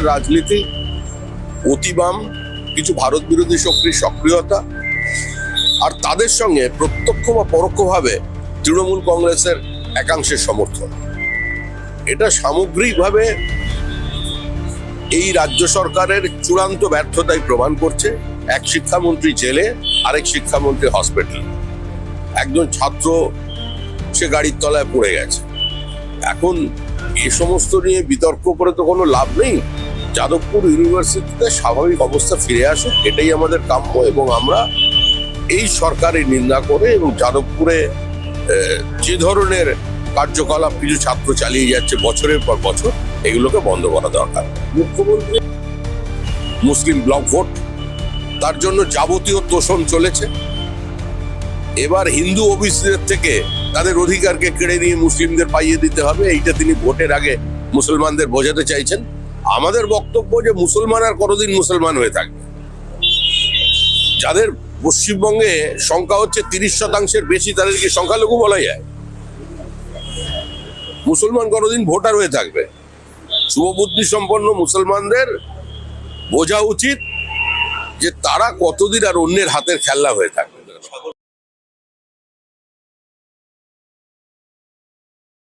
রাজনীতি, অতিবাম, কিছু ভারত বিরোধী শক্তির সক্রিয়তা, আর তাদের সঙ্গে প্রত্যক্ষ বা পরোক্ষভাবে তৃণমূল কংগ্রেসের একাংশের সমর্থন। এটা সামগ্রিকভাবে এই রাজ্য সরকারের চূড়ান্ত ব্যর্থতাই প্রমাণ করছে। এক শিক্ষামন্ত্রী জেলে, আরেক শিক্ষামন্ত্রী হসপিটাল। একজন ছাত্র সে গাড়ির তলায় পড়ে গেছে। এখন এ সমস্ত নিয়ে বিতর্ক করে তো কোনো লাভ নেই। যাদবপুর ইউনিভার্সিটিতে স্বাভাবিক অবস্থা ফিরে আসুক, এটাই আমাদের কাম্য এবং আমরা এই সরকারের নিন্দা করে এবং যাদবপুরে যে ধরনের কার্যকলাপ কিছু ছাত্র চালিয়ে যাচ্ছে বছরের পর বছর, এগুলোকে বন্ধ করা দরকার। মুখ্যমন্ত্রী মুসলিম ব্লক ভোট, তার জন্য যাবতীয় তোষণ চলেছে। এবার হিন্দু ওবিসিদের থেকে তাদের অধিকারকে কেড়ে নিয়ে মুসলিমদের পাইয়ে দিতে হবে, এইটা তিনি ভোটের আগে মুসলমানদের বোঝাতে চাইছেন। আমাদের বক্তব্য যে মুসলমান আর কতদিন মুসলমান হয়ে থাকবে? যাদের পশ্চিমবঙ্গে সংখ্যা হচ্ছে তিরিশ শতাংশের বেশি, তাদেরকে সংখ্যালঘু বলা যায়। মুসলমান কতদিন ভোটার হয়ে থাকবে? শুভবুদ্ধি সম্পন্ন মুসলমানদের বোঝা উচিত যে তারা কতদিন আর অন্যের হাতের খেলনা হয়ে সাগর